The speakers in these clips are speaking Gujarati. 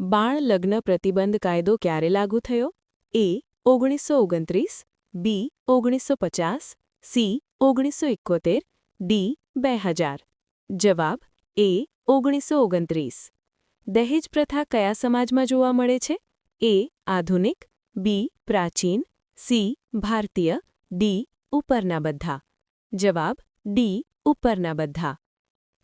બાળ લગ્ન પ્રતિબંધ કાયદો ક્યારે લાગુ થયો? એ, ઓગણીસો ઓગણત્રીસ, બી, ઓગણીસો પચાસ, સી, ઓગણીસો એકોતેર, ડી, બે હજાર. જવાબ, એ, ઓગણીસો ઓગણત્રીસ. દહેજ પ્રથા કયા સમાજમાં જોવા મળે છે? એ, આધુનિક, બી, પ્રાચીન, સી, ભારતીય, ડી ઉપરના બધા જવાબ, ડી ઉપરના બધા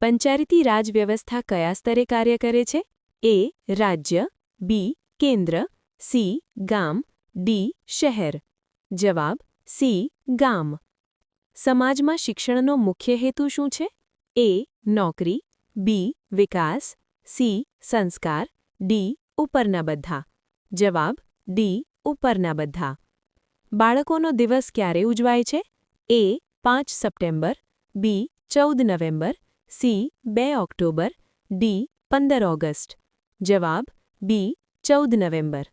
પંચાયતી રાજવ્યવસ્થા કયા સ્તરે કાર્ય કરે છે? એ રાજ્ય બી કેન્દ્ર સી ગામ ડી શહેર જવાબ સી ગામ સમાજમાં શિક્ષણનો મુખ્ય હેતુ શું છે? એ નોકરી બી વિકાસ સી સંસ્કાર ડી ઉપરના બધા જવાબ ડી ઉપરના બધા બાળકોનો દિવસ ક્યારે ઉજવાય છે? એ પાંચ સપ્ટેમ્બર બી ચૌદ નવેમ્બર સી બે ઓક્ટોબર ડી પંદર ઓગસ્ટ જવાબ, બી, ચૌદ નવેમ્બર.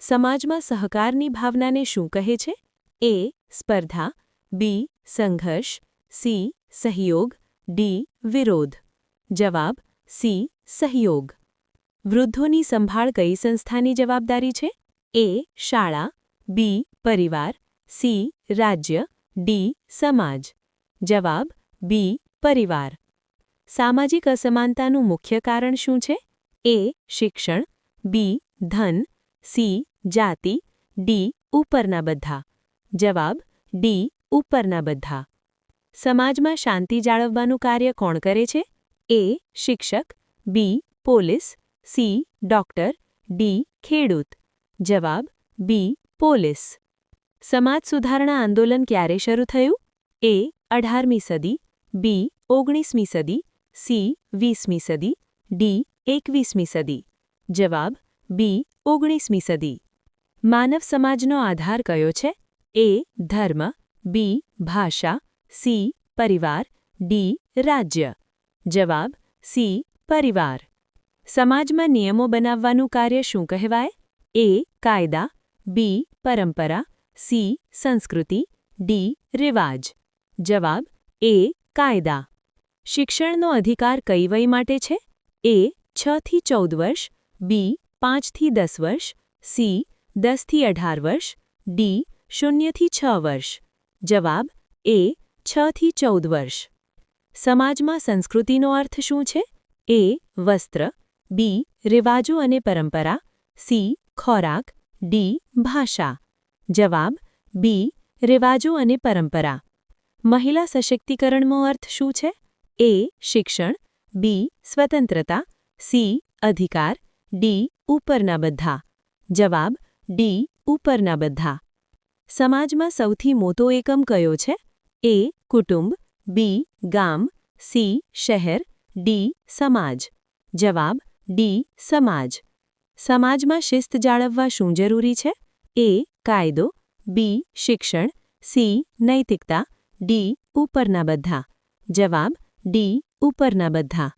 સમાજમાં સહકારની ભાવનાને શું કહે છે? એ, સ્પર્ધા, બી, સંઘર્ષ, સી, સહયોગ, ડી, વિરોધ. જવાબ, સી, સહયોગ. વૃદ્ધોની સંભાળ કઈ સંસ્થાની જવાબદારી છે? એ, શાળા, બી, પરિવાર, સી, રાજ્ય, ડી, સમાજ. જવાબ, બી, પરિવાર. સામાજિક અસમાનતાનું મુખ્ય કારણ શું છે? એ શિક્ષણ, બી ધન, સી જાતિ, ડી ઉપરના બધા. જવાબ, ડી ઉપરના બધા. સમાજમાં શાંતિ જાળવવાનું કાર્ય કોણ કરે છે? એ શિક્ષક, B police, C doctor, D ખેડૂત. જવાબ, બી પોલીસ. સમાજ સુધારણા આંદોલન ક્યારે શરૂ થયું? એ અઢારમી સદી, બી ઓગણીસમી સદી, સી વીસમી સદી, ડી એકવીસમી સદી. જવાબ, બી, ઓગણીસમી સદી. માનવ સમાજનો આધાર કયો છે? એ, ધર્મ, બી, ભાષા, સી, પરિવાર, ડી, રાજ્ય. જવાબ, સી, પરિવાર. સમાજમાં નિયમો બનાવવાનું કાર્ય શું કહેવાય? એ, કાયદા, બી, પરંપરા, સી, સંસ્કૃતિ, ડી, રિવાજ. જવાબ, એ, કાયદા. શિક્ષણનો અધિકાર કઈ વય માટે છે? એ છ થી ચૌદ વર્ષ બી પાંચથી દસ વર્ષ સી દસથી અઢાર વર્ષ ડી શૂન્યથી છ વર્ષ જવાબ એ છ થી ચૌદ વર્ષ સમાજમાં સંસ્કૃતિનો અર્થ શું છે? એ વસ્ત્ર બી રિવાજો અને પરંપરા સી ખોરાક ડી ભાષા। જવાબ બી રિવાજો અને પરંપરા। મહિલા સશક્તિકરણનો અર્થ શું છે? એ શિક્ષણ બી સ્વતંત્રતા સી, અધિકાર, ડી, ઉપરના બધા. જવાબ, ડી, ઉપરના બધા. સમાજમાં સૌથી મોટો એકમ કયો છે? એ, કુટુંબ, બી, ગામ, સી, શહેર, ડી, સમાજ. જવાબ, ડી, સમાજ. સમાજમાં શિસ્ત જાળવવા શું જરૂરી છે? એ, કાયદો, બી, શિક્ષણ, સી, નૈતિકતા, ડી, ઉપરના બધા. જવાબ, ડી, ઉપરના બધા.